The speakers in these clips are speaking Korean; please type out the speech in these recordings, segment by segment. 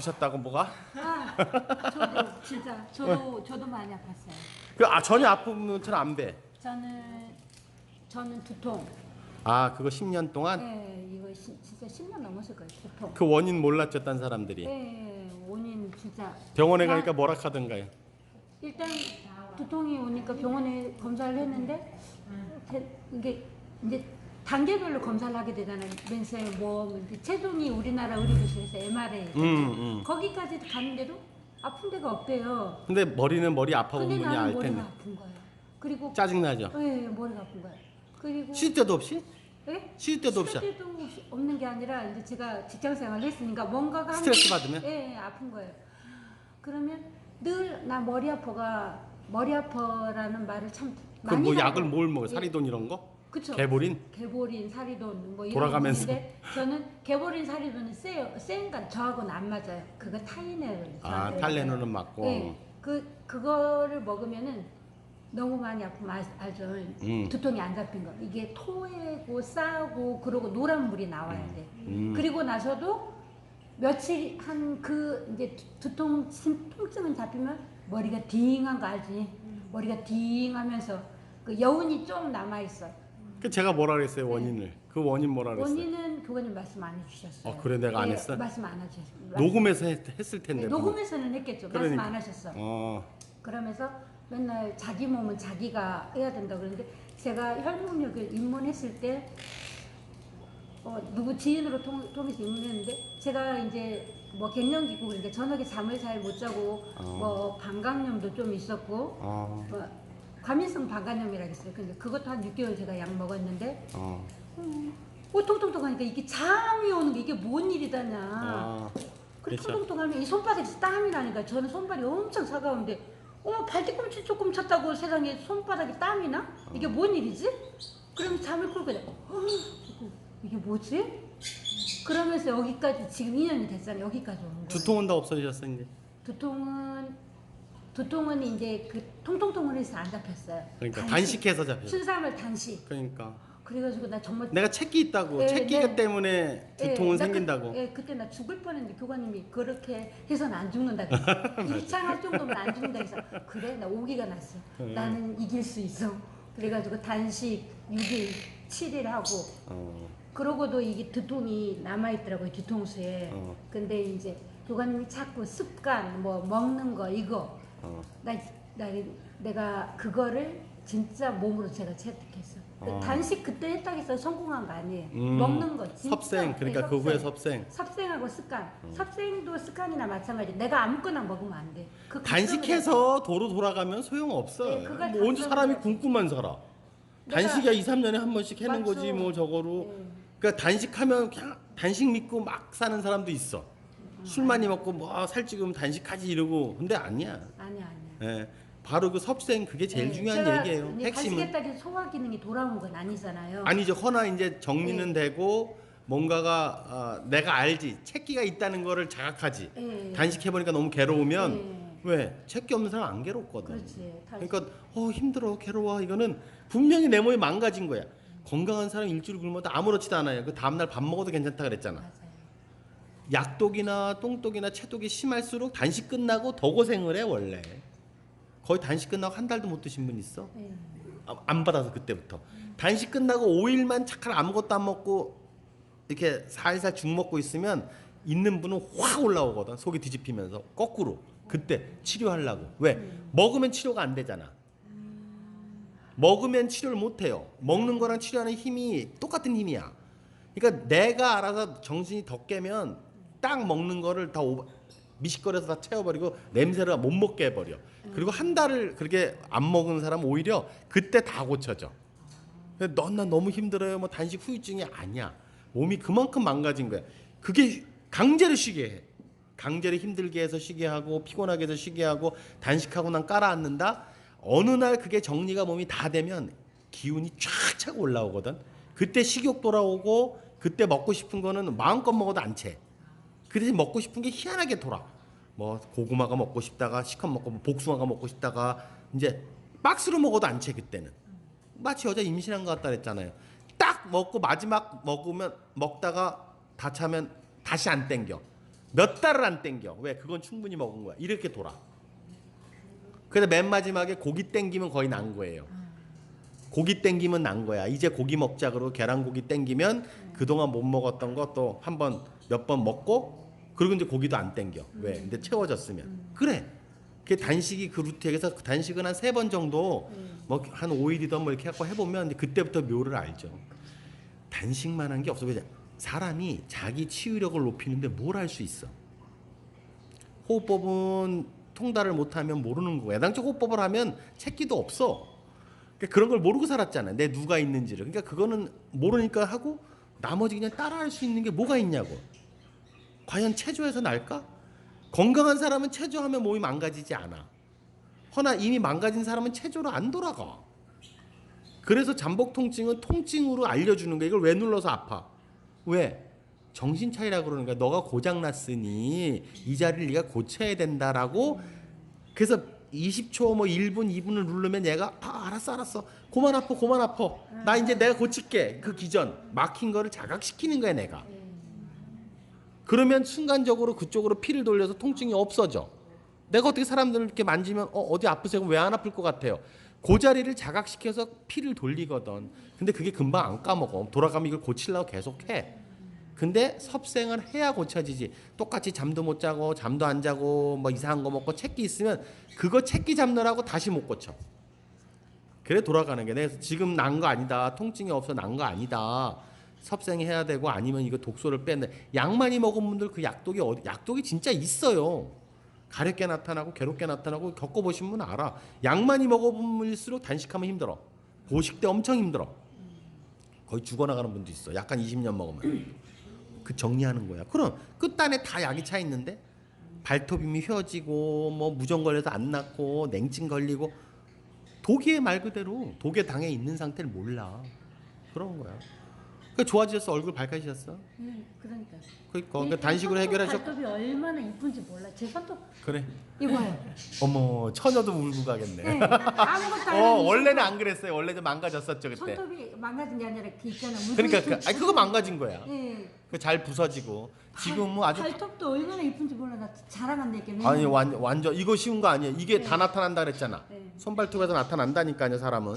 아프셨다고 뭐가? 아, 저도 진짜 저도 저도 많이 아팠어요. 그 아, 전혀 아프면 잘안 배. 저는 저는 두통. 아 그거 10년 동안 네, 이거 시, 진짜 10년 넘었을 거예요. 두통. 그 원인 몰랐죠 딴 사람들이. 네, 원인 진짜. 병원에 나- 가니까 뭐라 하던가요? 일단 두통이 오니까 병원에 검사를 했는데 제- 이게 이제 단계별로 검사를 하게 되잖아요. 맨세 뭐 이제 체중이 우리나라 의료기술에서 MRI 음, 음. 거기까지 가는데도 아픈 데가 없대요. 근데 머리는 머리 아파 근데 보면 나는 알 머리가 텐데 아픈 거예요. 그리고 짜증 나죠. 네, 머리가 아픈 거예요. 그리고 쉴 때도 없이? 예? 쉴 때도 없이. 쉴 때도 없이- 없는 게 아니라 이제 제가 직장 생활을 했으니까 뭔가가 한 스트레스 개- 받으면? 예, 예, 아픈 거예요. 그러면 늘 나 머리 아파가 머리 아파라는 말을 참 그럼 많이 뭐 하고- 약을 뭘 먹어? 예, 사리돈 이런 거? 그쵸. 개보린? 개보린, 사리돈 뭐 이런 돌아가면서. 데 저는 개보린, 사리돈은 세요. 센가 저하고는 안 맞아요. 그거 타이네를 아 탈레노는 맞고. 네, 그 그거를 먹으면은 너무 많이 아프면 알, 알죠. 음. 두통이 안 잡힌 거. 이게 토하고 싸고 그러고 노란 물이 나와야 돼. 음. 그리고 나서도 며칠 한 그 이제 두- 두통 심- 통증은 잡히면 머리가 딩한 거 알지? 머리가 딩하면서 그 여운이 좀 남아 있어. 그 제가 뭐라 그랬어요 원인을. 그 원인 뭐라 그랬어요? 원인은 교관님 말씀 안 해주셨어요. 어, 그래, 내가 안 예, 했어? 말씀 안 하셨어요. 녹음해서 했, 을 텐데. 네, 녹음에서는 했겠죠. 그러니까. 말씀 안 하셨어. 어. 그러면서 맨날 자기 몸은 자기가 해야 된다 그러는데 제가 혈목력을 입문했을 때 어, 누구 지인으로 통, 통해서 입문했는데 제가 이제 뭐 갱년기고 그러니까 저녁에 잠을 잘 못 자고 어. 뭐 방광염도 좀 있었고 어. 뭐 과민성 방광염이라고 했어요. 근데 그것도 한 6개월 제가 약 먹었는데 어. 오 통통통 하니까 이게 잠이 오는 게 이게 뭔 일이다냐. 어. 그리고 그렇죠. 통통통하면 이 손바닥에서 땀이 나니까 저는 손발이 엄청 차가운데 어머 발뒤꿈치 조금 쳤다고 세상에 손바닥에 땀이 나? 이게 뭔 일이지? 그럼 잠을 꿀고 내가 어, 이게 뭐지? 그러면서 여기까지 지금 2년이 됐잖아요. 여기까지 온 거예요. 두통은 다 없어지셨어 이제. 두통은 두통은 이제 그 통통통을 해서 안 잡혔어요. 그러니까 단식해서 잡혔어. 순삼을 단식. 그러니까 그래가지고 나 정말 내가 책기 있다고. 예, 책기 네. 때문에 두통은 예, 나 생긴다고. 그, 예, 그때 나 죽을 뻔했는데 교관님이 그렇게 해서는 안 죽는다. 일창할 정도면 안 죽는다 해서 그래 나 오기가 났어. 음. 나는 이길 수 있어. 그래가지고 단식 6일 7일 하고 어. 그러고도 이게 두통이 남아 있더라고요 뒤통수에. 어. 근데 이제 교관님이 자꾸 습관 뭐 먹는 거 이거 어. 나, 나 내가 그거를 진짜 몸으로 제가 체득했어. 그 어. 단식 그때 했다고 해서 성공한 거 아니에요. 음. 먹는 거 진짜. 섭생 그러니까 네, 그 후에 섭생. 섭생. 섭생하고 습관. 섭생도 습관이나 마찬가지. 내가 아무거나 먹으면 안 돼. 그 단식해서 도로 돌아가면 소용 없어. 네, 뭐 언제 다 사람이. 굶고만 살아. 단식이야 2, 3년에 한 번씩 해는. 거지 뭐 저거로. 네. 그러니까 단식하면 그냥 단식 믿고 막 사는 사람도 있어. 술 많이 먹고 뭐 살찌우면 단식하지 이러고 근데 아니야. 아니야 아니야. 예. 바로 그 섭생 그게 제일 네, 중요한 얘기예요. 이제 핵심은 단식했다고 해서 소화 기능이 돌아온 건 아니잖아요. 아니죠. 허나 이제 정리는 되고 뭔가가 어, 내가 알지 책기가 있다는 거를 자각하지. 네. 단식해 보니까 너무 괴로우면 네. 왜 책기 없는 사람 안 괴롭거든. 그렇지. 단식. 그러니까 어 힘들어 괴로워 이거는 분명히 내 몸이 망가진 거야. 건강한 사람 일주일 굶어도 아무렇지도 않아요. 그 다음 날 밥 먹어도 괜찮다 그랬잖아. 맞아요. 약독이나 똥독이나 체독이 심할수록 단식 끝나고 더 고생을 해 원래. 거의 단식 끝나고 한 달도 못 드신 분 있어? 네. 아, 안 받아서 그때부터. 단식 끝나고 5일만 착한 아무것도 안 먹고 이렇게 살살 죽 먹고 있으면 있는 분은 확 올라오거든 속이 뒤집히면서. 거꾸로. 그때 치료하려고. 왜? 먹으면 치료가 안 되잖아. 먹으면 치료를 못 해요. 먹는 거랑 치료하는 힘이 똑같은 힘이야. 그러니까 내가 알아서 정신이 더 깨면 딱 먹는 거를 다 오- 미식거려서 다 채워버리고 냄새를 못 먹게 해버려. 그리고 한 달을 그렇게 안 먹은 사람은 오히려 그때 다 고쳐져. 넌나 너무 힘들어요. 뭐 단식 후유증이 아니야. 몸이 그만큼 망가진 거야. 그게 강제로 쉬게 해. 강제로 힘들게 해서 쉬게 하고 피곤하게 해서 쉬게 하고 단식하고 난 깔아앉는다. 어느 날 그게 정리가 몸이 다 되면 기운이 쫙 차고 올라오거든. 그때 식욕 돌아오고 그때 먹고 싶은 거는 마음껏 먹어도 안 채. 그 대신 먹고 싶은 게 희한하게 돌아. 뭐 고구마가 먹고 싶다가 시컷 먹고 뭐 복숭아가 먹고 싶다가 이제 박스로 먹어도 안 채 그때는. 마치 여자 임신한 것 같다 그랬잖아요. 딱 먹고 마지막 먹으면 먹다가 다 차면 다시 안 땡겨. 몇 달을 안 땡겨. 왜? 그건 충분히 먹은 거야. 이렇게 돌아. 그래서 맨 마지막에 고기 땡기면 거의 난 거예요. 고기 땡기면 난 거야. 이제 고기 먹자 그러고 계란고기 땡기면 그동안 못 먹었던 거 또 한 번 몇 번 먹고 그리고 이제 고기도 안 땡겨. 왜? 근데 채워졌으면. 그래. 그 단식이 그 루트에서 그 단식은 한 세 번 정도 뭐 한 5일이든 뭐 이렇게 갖고 해보면 그때부터 묘를 알죠. 단식만 한 게 없어. 왜? 사람이 자기 치유력을 높이는데 뭘 할 수 있어? 호흡법은 통달을 못하면 모르는 거야. 애당초 호흡법을 하면 찾기도 없어. 그러니까 그런 걸 모르고 살았잖아. 내 누가 있는지를. 그러니까 그거는 모르니까 하고 나머지 그냥 따라할 수 있는 게 뭐가 있냐고. 과연 체조해서 날까? 건강한 사람은 체조하면 몸이 망가지지 않아. 허나 이미 망가진 사람은 체조로 안 돌아가. 그래서 잠복 통증은 통증으로 알려주는 거야. 이걸 왜 눌러서 아파? 왜? 정신 차리라 그러는 거야. 너가 고장 났으니 이 자리를 네가 고쳐야 된다라고. 그래서 20초 뭐 1분 2분을 누르면 얘가 아 알았어 알았어. 고만 아파 고만 아파. 나 이제 내가 고칠게. 그 기전. 막힌 거를 자각시키는 거야 내가. 그러면 순간적으로 그쪽으로 피를 돌려서 통증이 없어져. 내가 어떻게 사람들을 이렇게 만지면 어 어디 아프세요? 왜 안 아플 것 같아요? 그 자리를 자각시켜서 피를 돌리거든. 근데 그게 금방 안 까먹어. 돌아가면 이걸 고치려고 계속 해 근데 섭생을 해야 고쳐지지. 똑같이 잠도 못 자고 잠도 안 자고 뭐 이상한 거 먹고 책기 있으면 그거 책기 잡느라고 다시 못 고쳐. 그래 돌아가는 게 내가 지금 난 거 아니다. 통증이 없어 난 거 아니다. 섭생해야 되고 아니면 이거 독소를 빼는 약 많이 먹은 분들 그 약독이 어디 약독이 진짜 있어요. 가렵게 나타나고 괴롭게 나타나고 겪어보신 분 알아. 약 많이 먹어보면일수록 단식하면 힘들어. 고식 때 엄청 힘들어. 거의 죽어나가는 분도 있어. 약간 20년 먹으면. 그 정리하는 거야. 그럼 끝단에 다 약이 차 있는데 발톱임이 휘어지고 뭐 무정 걸려서 안 낫고 냉증 걸리고 독에 말 그대로 독에 당해 있는 상태를 몰라. 그런 거야. 그 좋아지셨어 얼굴 밝아지셨어. 네, 그러니까. 그러니까 그러니까 단식으로 해결하셨. 발톱이 얼마나 이쁜지 몰라. 제 손톱 그래. 이거요. 어머 처녀도 울고 가겠네. 네, 아무것도 안 어 하는 이 원래는 안 그랬어요. 원래는 망가졌었죠 그때. 손톱이 망가진 게 아니라 그 있잖아. 그러니까 그. 아니, 그거 망가진 거야. 네. 그잘 부서지고 지금 뭐 아주 발톱도 얼마나 이쁜지 몰라. 나 자랑한다 이게. 아니 완, 완전 이거 쉬운 거 아니에요. 이게 네. 다 나타난다 그랬잖아. 네. 손발톱에서 나타난다니까요, 사람은.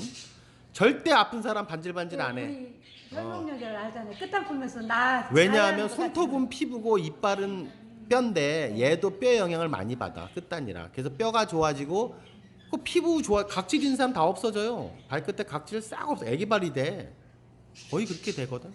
절대 아픈 사람 반질반질 안 해. 우리 설명력을 알잖아요. 끝단 보면서 나. 왜냐하면 것 손톱은 피부고 이빨은 뼈인데 얘도 뼈 영향을 많이 받아. 끝단이라. 그래서 뼈가 좋아지고 그 피부 좋아 각질인 사람 다 없어져요. 발끝에 각질 싹 없어. 애기발이 돼. 거의 그렇게 되거든.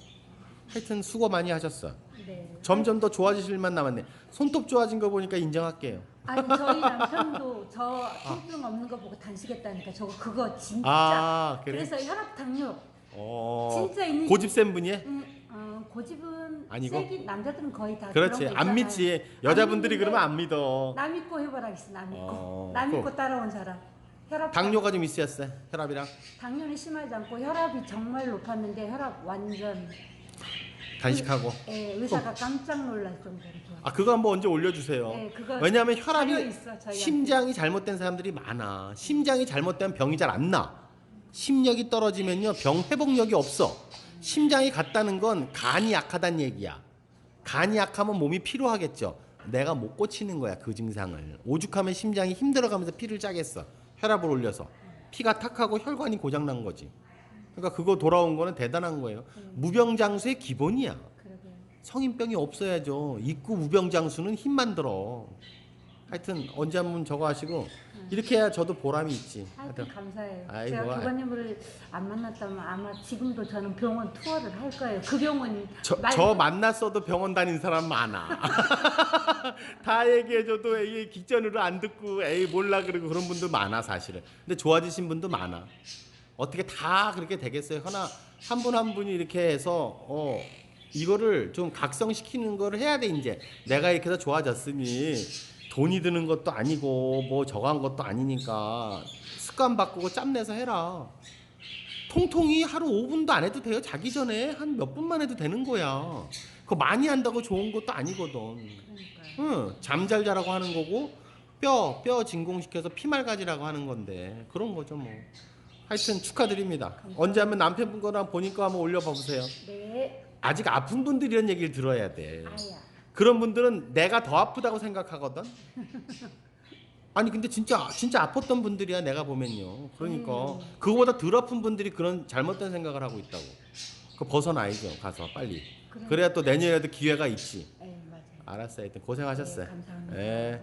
하여튼 수고 많이 하셨어. 같아요. 네. 점점 더 좋아지실 만 남았네. 손톱 좋아진 거 보니까 인정할게요. 아니 저희 남편도 저 통증 없는 거 보고 단식했다니까 저거 그거 진짜. 아, 그래? 그래서 혈압 당뇨 어. 진짜 있는 고집 센 분이? 음, 어, 고집은 아니고? 세긴 남자들은 거의 다 그렇지. 그런 거 안 있잖아요. 믿지. 여자분들이 안 그러면 안 믿어. 남 믿고 해보라겠어. 남 믿고. 어, 남 믿고 그럼. 따라온 사람. 혈압 당뇨가 좀 있으셨어요. 혈압이랑 당뇨는 심하지 않고 혈압이 정말 높았는데 혈압 완전 간식하고. 예, 의사가 깜짝 놀랄 정도로 좋아. 아 그거 한번 언제 올려주세요. 네, 그거 왜냐하면 자료 혈압이 있어, 저희한테. 심장이 잘못된 사람들이 많아. 심장이 잘못되면 병이 잘 안 나. 심력이 떨어지면요 병 회복력이 없어. 심장이 같다는 건 간이 약하다는 얘기야. 간이 약하면 몸이 피로하겠죠. 내가 못 고치는 거야 그 증상을. 오죽하면 심장이 힘들어가면서 피를 짜겠어. 혈압을 올려서 피가 탁하고 혈관이 고장난 거지. 그러니까 그거 돌아온 거는 대단한 거예요. 무병장수의 기본이야. 성인병이 없어야죠. 입구 무병장수는 힘만 들어. 하여튼 언제 한번 저거 하시고 이렇게 해야 저도 보람이 있지. 하여튼 하여튼 감사해요. 아이고, 제가 아이. 교관님을 안 만났다면 아마 지금도 저는 병원 투어를 할 거예요. 그 병원 저, 말- 저 만났어도 병원 다닌 사람 많아. 다 얘기해줘도 에이 기전으로 안 듣고 에이 몰라 그러고 그런 분들 많아 사실은. 근데 좋아지신 분도 많아. 어떻게 다 그렇게 되겠어요? 하나 한 분 한 분이 이렇게 해서 어 이거를 좀 각성시키는 거를 해야 돼 이제. 내가 이렇게 해서 좋아졌으니 돈이 드는 것도 아니고 뭐 저거 한 것도 아니니까 습관 바꾸고 짬내서 해라. 통통이 하루 5분도 안 해도 돼요. 자기 전에 한 몇 분만 해도 되는 거야. 그거 많이 한다고 좋은 것도 아니거든. 그러니까요. 응, 잠잘 자라고 하는 거고 뼈, 뼈 진공시켜서 피말 가지라고 하는 건데 그런 거죠 뭐. 하여튼 축하드립니다. 언제 하면 남편분 거랑 보니까 한번 올려봐 보세요. 네. 아직 아픈 분들이 이런 얘기를 들어야 돼. 아야. 그런 분들은 내가 더 아프다고 생각하거든. 아니 근데 진짜 진짜 아팠던 분들이야 내가 보면요. 그러니까 그거보다 덜 아픈 분들이 그런 잘못된 생각을 하고 있다고. 그 벗어나야죠 가서 빨리. 그래. 그래야 또 내년에도 기회가 있지. 예, 맞아요. 알았어요. 하여튼 고생하셨어요. 네, 감사합니다. 예.